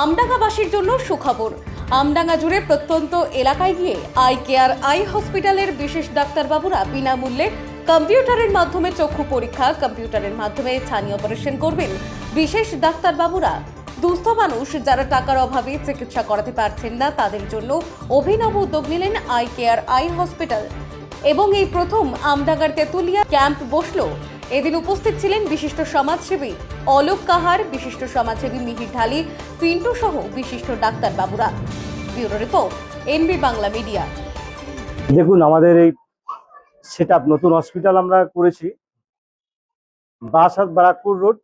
আমডাঙ্গাবাসীর জন্য সুখবর। আমডাঙ্গা জুড়ে প্রত্যন্ত এলাকায় গিয়ে আই কেয়ার আই হসপিটালের বিশেষ ডাক্তারবাবুরা বিনামূল্যে কম্পিউটারের মাধ্যমে চক্ষু পরীক্ষা, কম্পিউটারের মাধ্যমে ছানি অপারেশন করবেন। বিশেষ ডাক্তারবাবুরা, দুস্থ মানুষ যারা টাকার অভাবে চিকিৎসা করাতে পারছেন না, তাদের জন্য অভিনব উদ্যোগ নিলেন আই কেয়ার আই হসপিটাল। এবং এই প্রথম আমডাঙ্গার তেতুলিয়া ক্যাম্প বসল। এদিন উপস্থিত ছিলেন বিশিষ্ট সমাজসেবী অলোক কাহার, বিশিষ্ট সমাজসেবী মিহির ঢালি, পিন্টু সহ বিশিষ্ট ডাক্তার বাবুরা। Bureau report, NB Bangla media. দেখুন, আমাদের এই সেট নতুন হসপিটাল আমরা করেছি। বাসাত বারাকপুর রোড,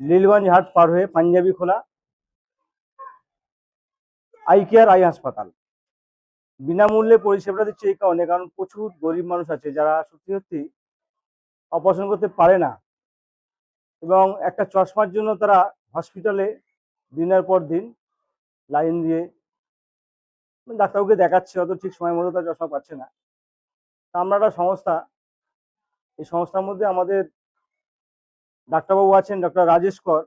লীলগঞ্জ হাট পার হয়ে পাঞ্জাবি খোলা। আই কেয়ার, আই হাসপাতাল। বিনামূল্যে পরিষেবাটা দিচ্ছে এই কারণে, কারণ প্রচুর গরিব মানুষ আছে, যারা সত্যি সত্যি অপারেশন করতে পারে না। এবং একটা চশমার জন্য তারা হসপিটালে দিনের পর দিন লাইন দিয়ে ডাক্তারবাবুকে দেখাচ্ছে অত ঠিক সময় মতো তার চশমা পাচ্ছে না। তা আমরা একটা সংস্থা, এই সংস্থার মধ্যে আমাদের ডাক্তারবাবু আছেন ডক্টর রাজেশ কর।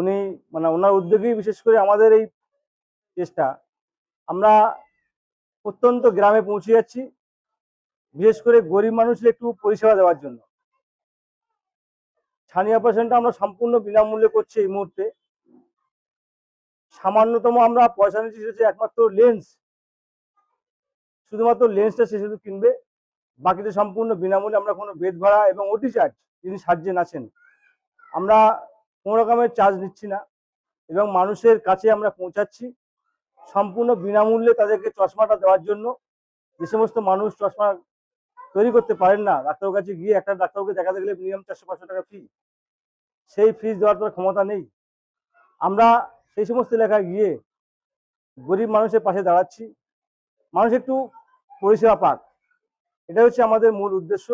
উনি মানে ওনার উদ্যোগেই বিশেষ করে আমাদের এই চেষ্টা আমরা প্রত্যন্ত গ্রামে পৌঁছে যাচ্ছি। বিশেষ করে গরিব মানুষের একটু পরিষেবা দেওয়ার জন্য। ছানি অপারেশনটা আমরা সম্পূর্ণ বিনামূল্যে করছি এই মুহূর্তে। সামান্যতম আমরা পয়সা নিচ্ছি একমাত্র লেন্স শুধুমাত্র লেন্সটা সে শুধু কিনবে। বাকিটা সম্পূর্ণ বিনামূল্যে আমরা কোনো বেদ ভাড়া এবং ওটি চার্জ যিনি সার্জেন আছেন আমরা কোনো রকমের চার্জ নিচ্ছি না এবং মানুষের কাছে আমরা পৌঁছাচ্ছি। সম্পূর্ণ বিনামূল্যে তাদেরকে চশমাটা দেওয়ার জন্য। যে সমস্ত মানুষ চশমা তৈরি করতে পারেন না। ডাক্তারের কাছে গিয়ে একটা ডাক্তারকে দেখাতে গেলে মিনিমাম চারশো পাঁচশো টাকা ফি সেই ফিস দেওয়ার তো ক্ষমতা নেই। আমরা সেই সমস্ত এলাকায় গিয়ে গরিব মানুষের পাশে দাঁড়াচ্ছি। মানুষ একটু পরিষেবা পাক। এটা হচ্ছে আমাদের মূল উদ্দেশ্য।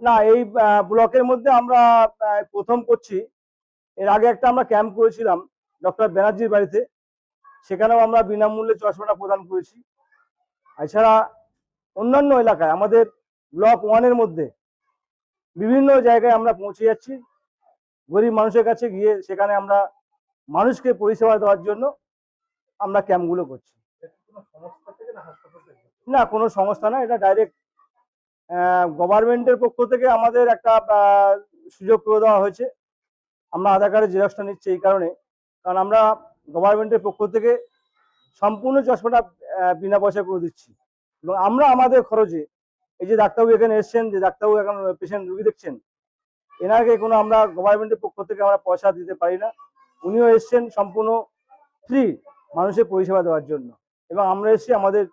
না, এই ব্লকের মধ্যে আমরা প্রথম করছি। এর আগে একটা আমরা ক্যাম্প করেছিলাম, ডক্টর ব্যানার্জির বাড়িতে। সেখানেও আমরা বিনামূল্যে চশমাটা প্রদান করেছি। এছাড়া অন্যান্য এলাকায়, আমাদের ব্লক ওয়ানের মধ্যে বিভিন্ন জায়গায় আমরা পৌঁছে যাচ্ছি। গরিব মানুষের কাছে গিয়ে সেখানে আমরা মানুষকে পরিষেবা দেওয়ার জন্য আমরা ক্যাম্পগুলো করছি। না, কোনো সংস্থা না, এটা ডাইরেক্ট গভর্নমেন্টের পক্ষ থেকে আমাদের একটা সুযোগ করে দেওয়া হয়েছে। আমরা আধার কার্ডের জেরক্সটা নিচ্ছি এই কারণে। কারণ আমরা গভর্নমেন্টের পক্ষ থেকে সম্পূর্ণ চশমাটা বিনা পয়সা করে দিচ্ছি। এবং আমরা আমাদের খরচে, এই যে ডাক্তারবাবু এখানে এসছেন, যে ডাক্তারবাবু এখন পেশেন্ট রুগী দেখছেন, এনাকে কোনো আমরা গভর্নমেন্টের পক্ষ থেকে আমরা পয়সা দিতে পারি না। উনিও এসছেন সম্পূর্ণ ফ্রি মানুষের পরিষেবা দেওয়ার জন্য। এবং আমরা এসেছি আমাদের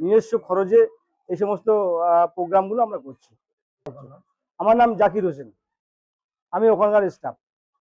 নিজস্ব খরচে এই সমস্ত প্রোগ্রামগুলো আমরা করছি। আমার নাম জাকির হোসেন। আমি ওখানকার স্টাফ